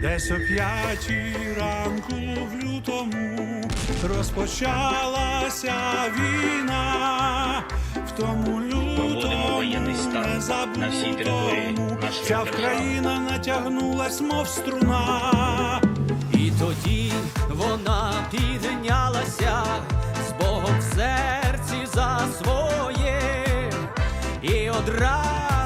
Десь о п'ятій ранку в лютому розпочалася війна. В тому лютому не забутому вся держави. Вкраїна натягнулась, мов струна. І тоді вона піднялася з Богом в серці за своє, і одразу